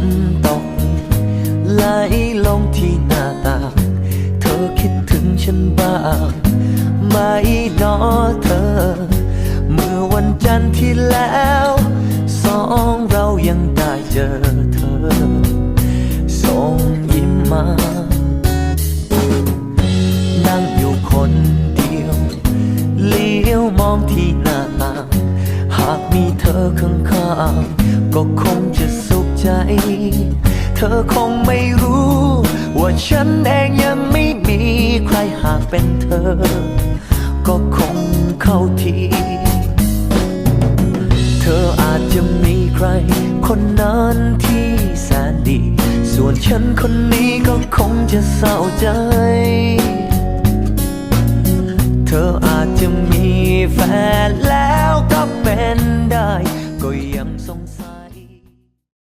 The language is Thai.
นตกไหลลงที่หน้าต่างเธอคิดถึงฉันบ้างไหมนอเธอ เมื่อวันจันทร์ที่แล้ว สองเรายังได้เจอเธอ ส่งยิ้มมา นั่งอยู่คนเดียว เลี้ยวมองที่หน้าต่าง หากมีเธอข้างๆก็คงจะส ใจ เธอคงไม่รู้ ว่าฉันเองยังไม่มีใครหากเป็นเธอ ก็คงเข้าที เธออาจจะมีใคร คนนั้นที่แสนดี ส่วนฉันคนนี้ก็คงจะเศร้าใจ เธออาจจะมีแฟนแล้วก็เป็นได้ ก็ยังสงสัย